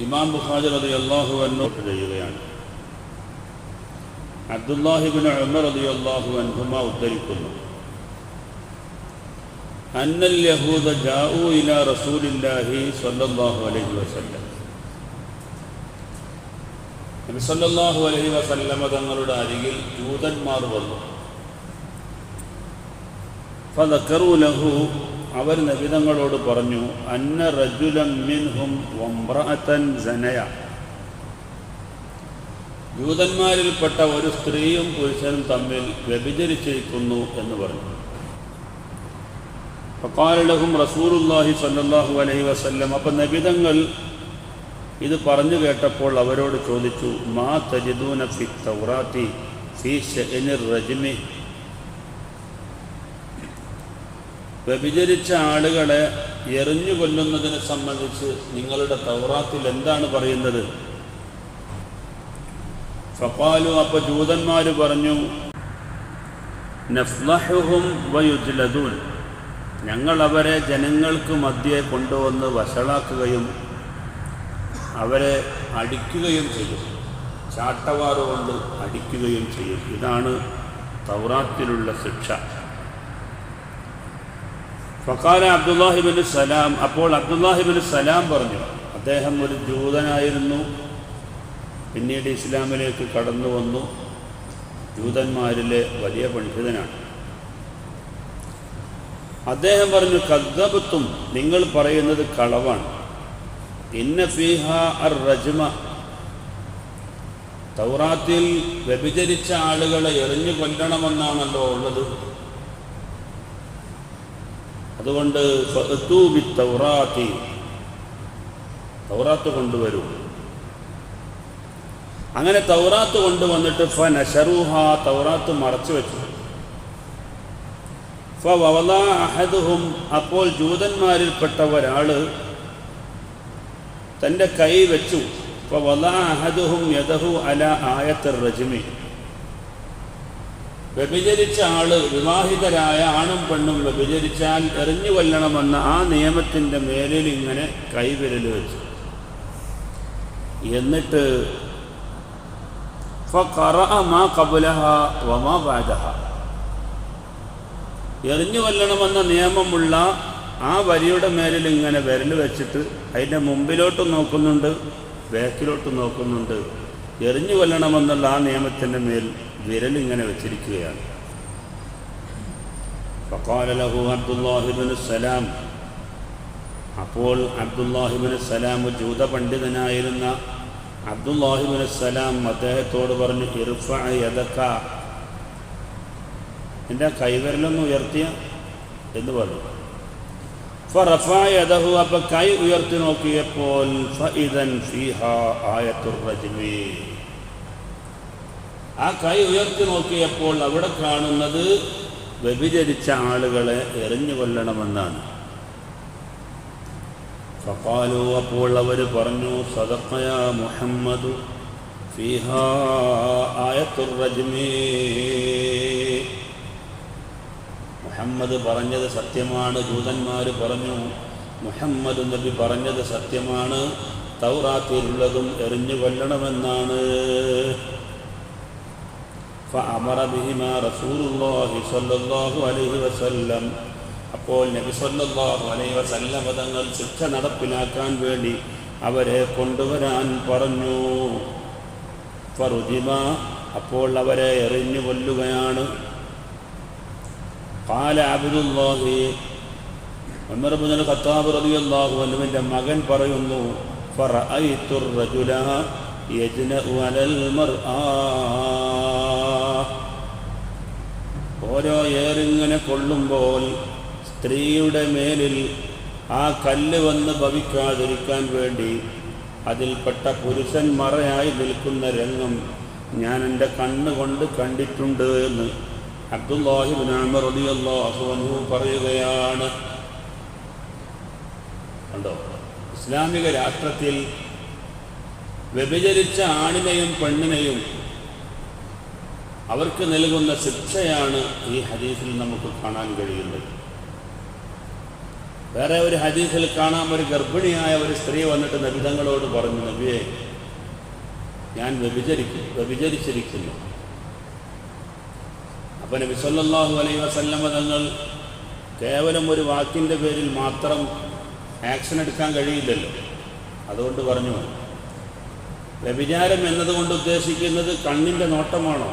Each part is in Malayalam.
ഇമാം ബുഖാജി റതി അള്ളാഹു എന്നോട്ട് ചെയ്യുകയാണ് അബ്ദുല്ലാഹിബിൻ ഉമർ റതി അള്ളാഹു അൻഹുമ ഉദ്ധരിക്കുന്നു. അന്നൽ യഹൂദ ജാഉ ഇല റസൂലില്ലാഹി സ്വല്ലല്ലാഹു അലൈഹി വസല്ലം. നബി സല്ലല്ലാഹു അലൈഹി വസല്ലമ തങ്ങളുടെ അരികിൽ ജൂതന്മാർ വന്നു. ഫദക്കറു ലഹു അവർ നബിതങ്ങളോട് പറഞ്ഞു അന്ന റജുലം മിൻഹും സനയ. ഒരു സ്ത്രീയും പുരുഷനും തമ്മിൽ വ്യഭിചരിച്ചിരിക്കുന്നു എന്ന് പറഞ്ഞു. ഫക്കാലഹും റസൂറുല്ലാഹി സല്ലാഹു അലൈഹി വസ്ല്ലം. അപ്പം നബിതങ്ങൾ ഇത് പറഞ്ഞു കേട്ടപ്പോൾ അവരോട് ചോദിച്ചു മാ തജിദൂന ഫി തൗറാത്തി ഫി ഷഅനിർ റജ്മി? വ്യഭിചരിച്ച ആളുകളെ എറിഞ്ഞു കൊല്ലുന്നതിനെ സംബന്ധിച്ച് നിങ്ങളുടെ തൗറാത്തിൽ എന്താണ് പറയുന്നത്? ഫപ്പാലു അപ്പൊ ജൂതന്മാർ പറഞ്ഞു നഫ്ലഹുഹും ഞങ്ങൾ അവരെ ജനങ്ങൾക്ക് മധ്യേ കൊണ്ടുവന്ന് വഷളാക്കുകയും അവരെ അടിക്കുകയും ചെയ്യും ചാട്ടവാറുകൊണ്ട് അടിക്കുകയും ചെയ്യും. ഇതാണ് തൗറാത്തിലുള്ള ശിക്ഷ. ഫക്കാല അബ്ദുല്ലാഹിബിൻ സലാം. അപ്പോൾ അബ്ദുല്ലാഹിബിൻ സലാം പറഞ്ഞു അദ്ദേഹം ഒരു ജൂതനായിരുന്നു. പിന്നീട് ഇസ്ലാമിലേക്ക് കടന്നു വന്നു. ജൂതന്മാരിലെ വലിയ പണ്ഡിതനാണ്. അദ്ദേഹം പറഞ്ഞു കദ്ദബത്തും നിങ്ങൾ പറയുന്നത് കളവാണ്. ഇന്ന ഫീഹ അർ റജ്മ. തൗറാത്തിൽ വ്യഭിചരിച്ച ആളുകളെ എറിഞ്ഞു കൊല്ലണമെന്നാണല്ലോ ഉള്ളത്. അതുകൊണ്ട് തൗറാത്ത് കൊണ്ടുവരൂ. അങ്ങനെ തൗറാത്ത് കൊണ്ടുവന്നിട്ട് ഫ നഷറൂഹ തൗറാത്ത് മറച്ചു വെച്ചു. ഫ വവല അഹദുഹും അപ്പോൾ ജൂതന്മാരിൽപ്പെട്ട ഒരാൾ തന്റെ കൈ വെച്ചു. ഫ വല അഹദുഹും യദഹു അല ആയത്തർ റജ്മി. വ്യഭിചരിച്ച ആൾ വിവാഹിതരായ ആണും പെണ്ണും വ്യഭിചരിച്ചാൽ എറിഞ്ഞു കൊല്ലണമെന്ന ആ നിയമത്തിന്റെ മേലിൽ ഇങ്ങനെ കൈവിരൽ വെച്ചു. എന്നിട്ട് എറിഞ്ഞു കൊല്ലണമെന്ന നിയമമുള്ള ആ വരിയുടെ മേലിൽ ഇങ്ങനെ വിരൽ വെച്ചിട്ട് അതിന്റെ മുമ്പിലോട്ട് നോക്കുന്നുണ്ട് ബാക്കിലോട്ട് നോക്കുന്നുണ്ട്. എറിഞ്ഞു കൊല്ലണമെന്നുള്ള ആ നിയമത്തിന്റെ മേൽ വിരൽ ഇങ്ങനെ വെച്ചിരിക്കുകയാണ് ഫക്കാലഹു അബ്ദുല്ലാഹിബിന് സലാം. അപ്പോൾ അബ്ദുല്ലാഹിബിന് സലാം ജൂത പണ്ഡിതനായിരുന്ന അബ്ദുല്ലാഹിബിന് സലാം അദ്ദേഹത്തോട് പറഞ്ഞു ഇർഫ യദക്ക എന്റെ കൈവിരലൊന്ന് ഉയർത്തിയ എന്ന് പറഞ്ഞു. ഫറഫായതഹു അപ്പൊ കൈ ഉയർത്തി നോക്കിയപ്പോൾ ഫീഹ ആയത്തുർ റജ്മി. ആ കൈ ഉയർത്തി നോക്കിയപ്പോൾ അവിടെ കാണുന്നത് വ്യഭിചരിച്ച ആളുകളെ എറിഞ്ഞു കൊല്ലണമെന്നാണ്. ഫക്കാലു അപ്പോൾ അവർ പറഞ്ഞു സദപ്പയാ മുഹമ്മദു മുഹമ്മദ് പറഞ്ഞത് സത്യമാണ് ജൂതന്മാർ പറഞ്ഞു മുഹമ്മദ് നബി പറഞ്ഞത് സത്യമാണ് തൗറാത്തിലുള്ളതും എറിഞ്ഞു കൊല്ലണമെന്നാണ്. ഫമറ ബിഹിമ റസൂലുല്ലാഹി സല്ലല്ലാഹു അലൈഹി വസല്ലം. അപ്പോൾ നബി സല്ലല്ലാഹു അലൈഹി വസല്ലം തങ്ങൾ ശിക്ഷ നടപ്പിലാക്കാൻ വേണ്ടി അവരെ കൊണ്ടുവരാൻ പറഞ്ഞു. ഫറുജിമ അപ്പോൾ അവരെ എറിഞ്ഞു കൊല്ലുകയാണ്. കാല അബുദുല്ലാഹി ഉമർ ബുദൽ ഖത്താബ് റളിയല്ലാഹു അൻഹുവിന്റെ മകൻ പറയുന്നു ഫറഅയ്തു റജുല യജ്നഉ അലൽ മർആ. ഓരോ ഏറിങ്ങനെ കൊള്ളുമ്പോൾ സ്ത്രീയുടെ മേലിൽ ആ കല്ല് വന്ന് ഭവിക്കാതിരിക്കാൻ വേണ്ടി അതിൽപ്പെട്ട പുരുഷൻ മറയായി നിൽക്കുന്ന രംഗം ഞാൻ എന്റെ കണ്ണുകൊണ്ട് കണ്ടിട്ടുണ്ട് എന്ന് അബ്ദുല്ലാഹിബിൻ അമർ റളിയല്ലാഹു അൻഹു പറയുകയാണ്. കണ്ടോ? ഇസ്ലാമിക രാഷ്ട്രത്തിൽ വ്യഭിചരിച്ച ആണിനെയും പെണ്ണിനെയും അവർക്ക് നൽകുന്ന ശിക്ഷയാണ് ഈ ഹദീസിൽ നമുക്ക് കാണാൻ കഴിയുന്നത്. വേറെ ഒരു ഹദീസിൽ കാണാം ഒരു ഗർഭിണിയായ ഒരു സ്ത്രീ വന്നിട്ട് നബിതങ്ങളോട് പറഞ്ഞു നബിയെ ഞാൻ വ്യഭിചരിക്കും വ്യഭിചരിച്ചിരിക്കുന്നു. അപ്പം നബി സല്ലല്ലാഹു അലൈഹി വസല്ലമ തങ്ങൾ കേവലം ഒരു വാക്കിന്റെ പേരിൽ മാത്രം ആക്ഷൻ എടുക്കാൻ കഴിയില്ലല്ലോ. അതുകൊണ്ട് പറഞ്ഞു വ്യഭിചാരം എന്നതുകൊണ്ട് ഉദ്ദേശിക്കുന്നത് കണ്ണിന്റെ നോട്ടമാണോ?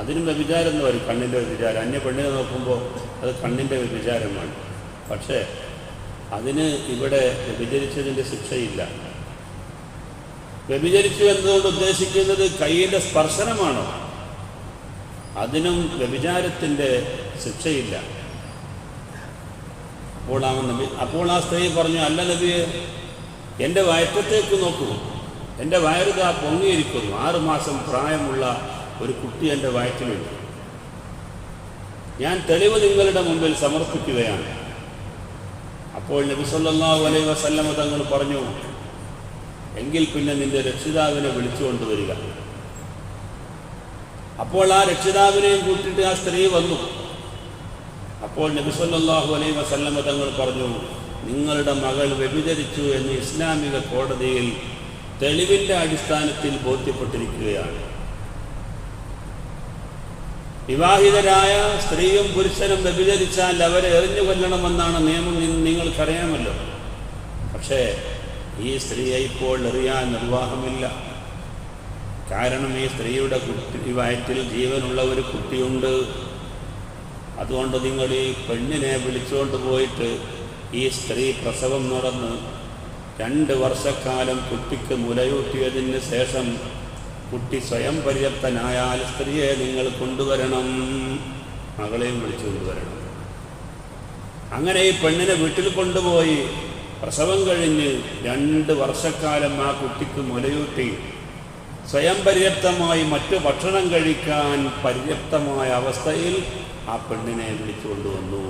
അതിനും വ്യഭിചാരം എന്ന് പറയും കണ്ണിന്റെ വ്യഭിചാരം. അന്യ പെണ്ണിനെ നോക്കുമ്പോൾ അത് കണ്ണിന്റെ വ്യഭിചാരമാണ്. പക്ഷേ അതിന് ഇവിടെ വ്യഭിചരിച്ചതിന്റെ ശിക്ഷയില്ല. വ്യഭിചരിച്ചു എന്നതുകൊണ്ട് ഉദ്ദേശിക്കുന്നത് കയ്യിന്റെ സ്പർശനമാണോ? അതിനും വ്യഭിചാരത്തിന്റെ ശിക്ഷയില്ല. അപ്പോൾ നബി അപ്പോൾ ആ സ്ത്രീ പറഞ്ഞു അല്ല നബിയെ എന്റെ വയറ്റത്തേക്ക് നോക്കൂ. എന്റെ വയറുതാ പൊങ്ങിയിരിക്കുന്നു. ആറുമാസം പ്രായമുള്ള ഒരു കുട്ടി എന്റെ വയറ്റിലുണ്ട് ഞാൻ തെളിവ് നിങ്ങളുടെ മുമ്പിൽ സമർപ്പിക്കുകയാണ്. അപ്പോൾ നബി സല്ലല്ലാഹു അലൈഹി വസല്ലമ തങ്ങൾ പറഞ്ഞു എങ്കിൽ പിന്നെ നിന്റെ രക്ഷിതാവിനെ വിളിച്ചു കൊണ്ടുവരിക. അപ്പോൾ ആ രക്ഷിതാവിനെയും കൂട്ടിയിട്ട് ആ സ്ത്രീ വന്നു. അപ്പോൾ നബി സല്ലല്ലാഹു അലൈഹി വസല്ലമ തങ്ങൾ പറഞ്ഞു നിങ്ങളുടെ മകൾ വ്യഭിചരിച്ചു എന്ന് ഇസ്ലാമിക കോടതിയിൽ തെളിവിന്റെ അടിസ്ഥാനത്തിൽ ബോധ്യപ്പെട്ടിരിക്കുകയാണ്. വിവാഹിതരായ സ്ത്രീയും പുരുഷനും വ്യഭിചരിച്ചാൽ അവരെ എറിഞ്ഞു കൊല്ലണമെന്നാണ് നിയമം നിങ്ങൾക്കറിയാമല്ലോ. പക്ഷേ ഈ സ്ത്രീയെ ഇപ്പോൾ എറിയാൻ നിർവാഹമില്ല. കാരണം ഈ സ്ത്രീയുടെ കുട്ടി വയറ്റിൽ ജീവനുള്ള ഒരു കുട്ടിയുണ്ട്. അതുകൊണ്ട് നിങ്ങൾ ഈ പെണ്ണിനെ വിളിച്ചുകൊണ്ട് പോയിട്ട് ഈ സ്ത്രീ പ്രസവം നടന്ന് രണ്ട് വർഷക്കാലം കുട്ടിക്ക് മുലയൂട്ടിയതിന് ശേഷം കുട്ടി സ്വയം പര്യാപ്തനായാൽ സ്ത്രീയെ നിങ്ങൾ കൊണ്ടുവരണം. മകളെയും വിളിച്ചു കൊണ്ടുവരണം. അങ്ങനെ ഈ പെണ്ണിനെ വീട്ടിൽ കൊണ്ടുപോയി പ്രസവം കഴിഞ്ഞ് രണ്ട് വർഷക്കാലം ആ കുട്ടിക്ക് മുലയൂട്ടി സ്വയം പര്യാപ്തമായി മറ്റു ഭക്ഷണം കഴിക്കാൻ പര്യാപ്തമായ അവസ്ഥയിൽ ആ പെണ്ണിനെ വിളിച്ചു കൊണ്ടുവന്നു.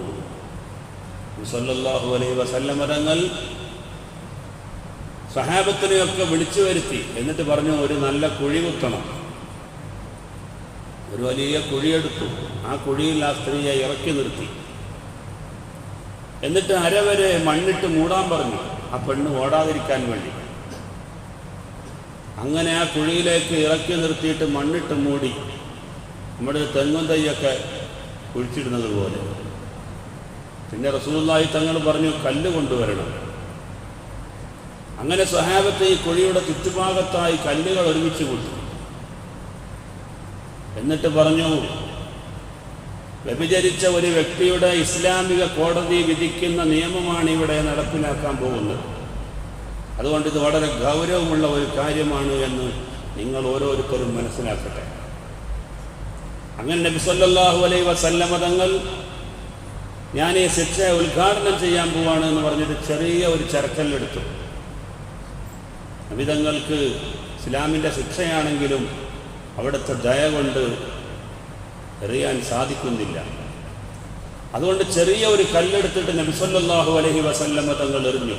മുസല്ലാഹു അലൈഹി വസല്ലമ തങ്ങൾ സഹാബത്തിനെയൊക്കെ വിളിച്ചു വരുത്തി. എന്നിട്ട് പറഞ്ഞു ഒരു നല്ല കുഴി കുത്തണം. ഒരു വലിയ കുഴിയെടുത്തു ആ കുഴിയിൽ ആ സ്ത്രീയെ ഇറക്കി നിർത്തി. എന്നിട്ട് അരവരെ മണ്ണിട്ട് മൂടാൻ പറഞ്ഞു. ആ പെണ്ണ് ഓടാതിരിക്കാൻ വേണ്ടി. അങ്ങനെ ആ കുഴിയിലേക്ക് ഇറക്കി നിർത്തിയിട്ട് മണ്ണിട്ട് മൂടി. നമ്മുടെ തെങ്ങും തൈയൊക്കെ കുഴിച്ചിടുന്നത് പോലെ. പിന്നെ റസൂലായി തങ്ങൾ പറഞ്ഞു കല്ല് കൊണ്ടുവരണം. അങ്ങനെ സ്വഹാബത്തെ ഈ കുഴിയുടെ ചുറ്റുഭാഗത്തായി കല്ലുകൾ ഒരുമിച്ച് കൊടുത്തു എന്നിട്ട് പറഞ്ഞു വ്യഭിചരിച്ച ഒരു വ്യക്തിയുടെ ഇസ്ലാമിക കോടതി വിധിക്കുന്ന നിയമമാണ് ഇവിടെ നടപ്പിലാക്കാൻ പോകുന്നത്. അതുകൊണ്ട് ഇത് വളരെ ഗൗരവമുള്ള ഒരു കാര്യമാണ് എന്ന് നിങ്ങൾ ഓരോരുത്തരും മനസ്സിലാക്കട്ടെ. അങ്ങനെ നബി സല്ലല്ലാഹു അലൈഹി വസല്ലമ തങ്ങൾ ഞാൻ ഈ ശിക്ഷ ഉദ്ഘാടനം ചെയ്യാൻ പോവാണ് എന്ന് പറഞ്ഞിട്ട് ചെറിയ ഒരു ചരക്കല്ലെടുത്തു. നബിതങ്ങൾക്ക് ഇസ്ലാമിന്റെ ശിക്ഷയാണെങ്കിലും അവിടുത്തെ ദയ കൊണ്ട് എറിയാൻ സാധിക്കുന്നില്ല. അതുകൊണ്ട് ചെറിയ ഒരു കല്ലെടുത്തിട്ട് നബിസല്ലാഹു അലഹി വസല്ലമ്മ തങ്ങൾ എറിഞ്ഞു.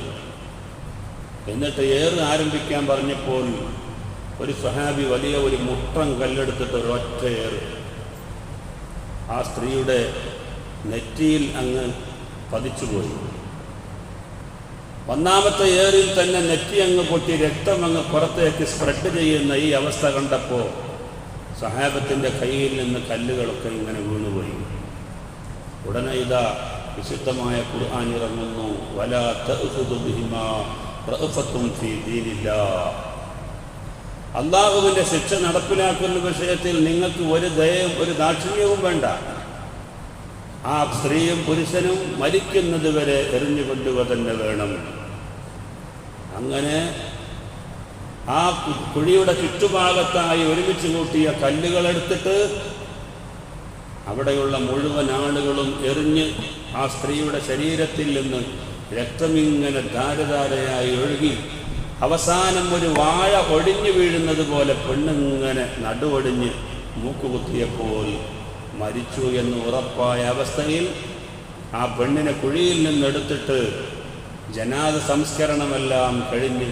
എന്നിട്ട് ഏറ് ആരംഭിക്കാൻ പറഞ്ഞപ്പോൾ ഒരു സ്വഹാബി വലിയ ഒരു മുട്ടം കല്ലെടുത്തിട്ട് ഒരൊറ്റ ഏറ്. ആ സ്ത്രീയുടെ നെറ്റിയിൽ അങ്ങ് പതിച്ചുപോയി. ഒന്നാമത്തെ ഏറിൽ തന്നെ നെറ്റി അങ്ങ് പൊട്ടി രക്തം അങ്ങ് പുറത്തേക്ക് സ്പ്രെഡ് ചെയ്യുന്ന ഈ അവസ്ഥ കണ്ടപ്പോൾ സഹാബത്തിന്റെ കയ്യിൽ നിന്ന് കല്ലുകളൊക്കെ ഇങ്ങനെ വീണുപോയി. ഉടനെ ഇതാ വിശുദ്ധമായ ഖുർആൻ ഇറങ്ങുന്നു. അള്ളാഹുവിന്റെ ശിക്ഷ നടപ്പിലാക്കുന്ന വിഷയത്തിൽ നിങ്ങൾക്ക് ഒരു ദയവും ഒരു ദാക്ഷിണ്യവും വേണ്ട. ആ സ്ത്രീയും പുരുഷനും മരിക്കുന്നത് വരെ എറിഞ്ഞുകൊണ്ടുക തന്നെ വേണം. അങ്ങനെ ആ കുഴിയുടെ ചുറ്റുഭാഗത്തായി ഒരുമിച്ച് കൂട്ടിയ കല്ലുകളെടുത്തിട്ട് അവിടെയുള്ള മുഴുവൻ ആളുകളും എറിഞ്ഞ് ആ സ്ത്രീയുടെ ശരീരത്തിൽ നിന്ന് രക്തമിങ്ങനെ ധാരധാരയായി ഒഴുകി അവസാനം ഒരു വാഴ ഒടിഞ്ഞു വീഴുന്നത് പോലെ പെണ്ണിങ്ങനെ നടുവൊടിഞ്ഞ് മൂക്കുകുത്തിയപ്പോൾ മരിച്ചു എന്ന് ഉറപ്പായ അവസ്ഥയിൽ ആ പെണ്ണിനെ കുഴിയിൽ നിന്നെടുത്തിട്ട് ജനാദ സംസ്കരണമെല്ലാം കഴിഞ്ഞ്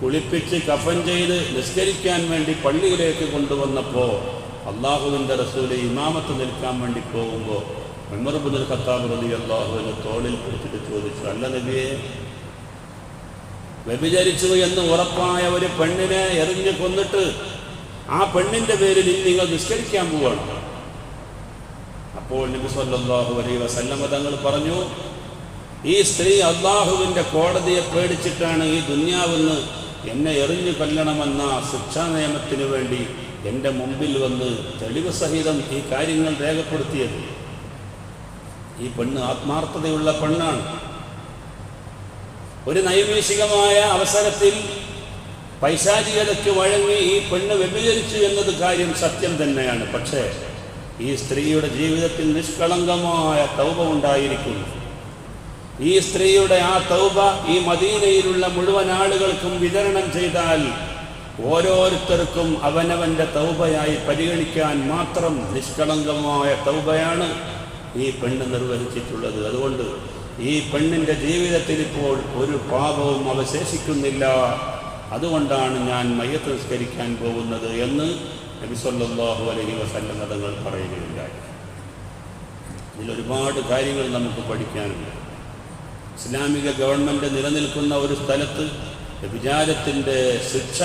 കുളിപ്പിച്ച് കഫൻ ചെയ്ത് നിസ്കരിക്കാൻ വേണ്ടി പള്ളിയിലേക്ക് കൊണ്ടുവന്നപ്പോൾ അള്ളാഹുവിന്റെ റസൂൽ ഇമാമത്ത് നിൽക്കാൻ വേണ്ടി പോകുമ്പോൾ ഉമർബുൽ ഖത്താബ് റലി അള്ളാഹുവിന് തോളിൽ പിടിച്ചിട്ട് ചോദിച്ചു അല്ല നബിയെ വ്യഭിചരിച്ചു എന്ന് ഉറപ്പായ ഒരു പെണ്ണിനെ എറിഞ്ഞു കൊന്നിട്ട് ആ പെണ്ണിന്റെ പേരിൽ നിങ്ങൾ നിസ്കരിക്കാൻ പോവാണ് അപ്പോൾ നബി സല്ലല്ലാഹു അലൈഹി വസല്ലമ തങ്ങൾ പറഞ്ഞു ഈ സ്ത്രീ അള്ളാഹുവിന്റെ കോടതിയെ പേടിച്ചിട്ടാണ് ഈ ദുന്യാവെന്ന് എന്നെ എറിഞ്ഞു കൊല്ലണമെന്ന ശിക്ഷാ നിയമത്തിന് വേണ്ടി എന്റെ മുമ്പിൽ വന്ന് തെളിവ് സഹിതം ഈ കാര്യങ്ങൾ രേഖപ്പെടുത്തിയത്. ഈ പെണ്ണ് ആത്മാർത്ഥതയുള്ള പെണ്ണാണ്. ഒരു നൈമിഷികമായ അവസരത്തിൽ പൈശാചികതയ്ക്ക് വഴങ്ങി ഈ പെണ്ണ് വ്യഭിചരിച്ചു എന്നത് കാര്യം സത്യം തന്നെയാണ്. പക്ഷേ ഈ സ്ത്രീയുടെ ജീവിതത്തിൽ നിഷ്കളങ്കമായ തൗബ ഉണ്ടായിരിക്കുന്നു. ഈ സ്ത്രീയുടെ ആ തൗബ ഈ മദീനയിലുള്ള മുഴുവൻ ആളുകൾക്കും വിതരണം ചെയ്താൽ ഓരോരുത്തർക്കും അവനവന്റെ തൗബയായി പരിഗണിക്കാൻ മാത്രം നിഷ്കളങ്കമായ തൗബയാണ് ഈ പെണ്ണ് നിർവഹിച്ചിട്ടുള്ളത്. അതുകൊണ്ട് ഈ പെണ്ണിന്റെ ജീവിതത്തിൽ ഇപ്പോൾ ഒരു പാപവും അവശേഷിക്കുന്നില്ല. അതുകൊണ്ടാണ് ഞാൻ മയ്യത്ത് നിസ്കരിക്കാൻ പോകുന്നത് എന്ന് നബി അലഹി വസല്ലം തങ്ങൾ പറയുകയുണ്ടായി. ഇതിലൊരുപാട് കാര്യങ്ങൾ നമുക്ക് പഠിക്കാനുണ്ട്. ഇസ്ലാമിക ഗവൺമെന്റ് നിലനിൽക്കുന്ന ഒരു സ്ഥലത്ത് വിചാരത്തിന്റെ ശിക്ഷ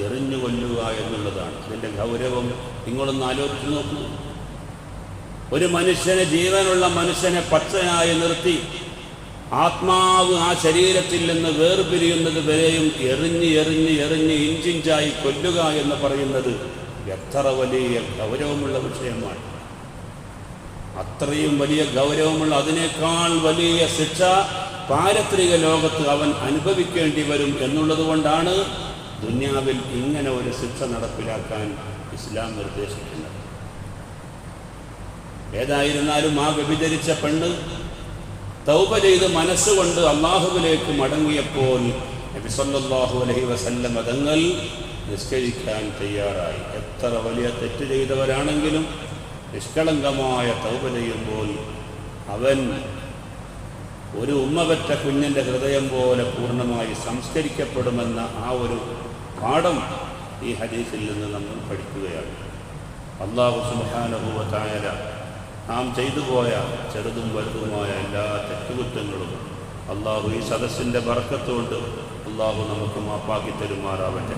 എറിഞ്ഞു കൊല്ലുക എന്നുള്ളതാണ്. അതിന്റെ ഗൗരവം നിങ്ങളൊന്ന് ആലോചിച്ച് നോക്കൂ. ഒരു മനുഷ്യനെ ജീവനുള്ള മനുഷ്യനെ പച്ചയായി നിർത്തി ആത്മാവ് ആ ശരീരത്തിൽ നിന്ന് വേർപിരിയുന്നത് വരെയും എറിഞ്ഞ് എറിഞ്ഞ് എറിഞ്ഞ് ഇഞ്ചിഞ്ചായി കൊല്ലുക എന്ന് പറയുന്നത് എത്ര വലിയ ഗൗരവമുള്ള വിഷയമാണ്. അത്രയും വലിയ ഗൗരവമുള്ള അതിനേക്കാൾ വലിയ ശിക്ഷ പാരത്രിക ലോകത്ത് അവൻ അനുഭവിക്കേണ്ടി വരും എന്നുള്ളത് കൊണ്ടാണ് ദുന്യാവിൽ ഇങ്ങനെ ഒരു ശിക്ഷ നടപ്പിലാക്കാൻ ഇസ്ലാം നിർദ്ദേശിക്കുന്നത്. ഏതായിരുന്നാലും ആ വ്യഭിചരിച്ച പെണ്ണ് തൗപ ചെയ്ത് മനസ്സുകൊണ്ട് അള്ളാഹുവിലേക്ക് മടങ്ങിയപ്പോൾ സല്ലല്ലാഹു അലൈഹി വസല്ലം മതങ്ങൾ നിസ്കരിക്കാൻ തയ്യാറായി. എത്ര വലിയ തെറ്റ് ചെയ്തവരാണെങ്കിലും നിഷ്കളങ്കമായ തൗപ ചെയ്യുമ്പോൾ അവൻ ഒരു ഉമ്മപറ്റ കുഞ്ഞിന്റെ ഹൃദയം പോലെ പൂർണമായി സംസ്കരിക്കപ്പെടുമെന്ന ആ ഒരു പാഠം ഈ ഹദീസിൽ നിന്ന് നമ്മൾ പഠിക്കുകയാണ്. അള്ളാഹു സുബാനുഭവത്തായ നാം ചെയ്തു പോയ ചെറുതും വലുതുമായ എല്ലാ തെറ്റുകുറ്റങ്ങളും അള്ളാഹു ഈ സദസ്സിന്റെ ബർക്കത്തുകൊണ്ട് അള്ളാഹു നമുക്ക് മാപ്പാക്കി തരുമാറാവട്ടെ.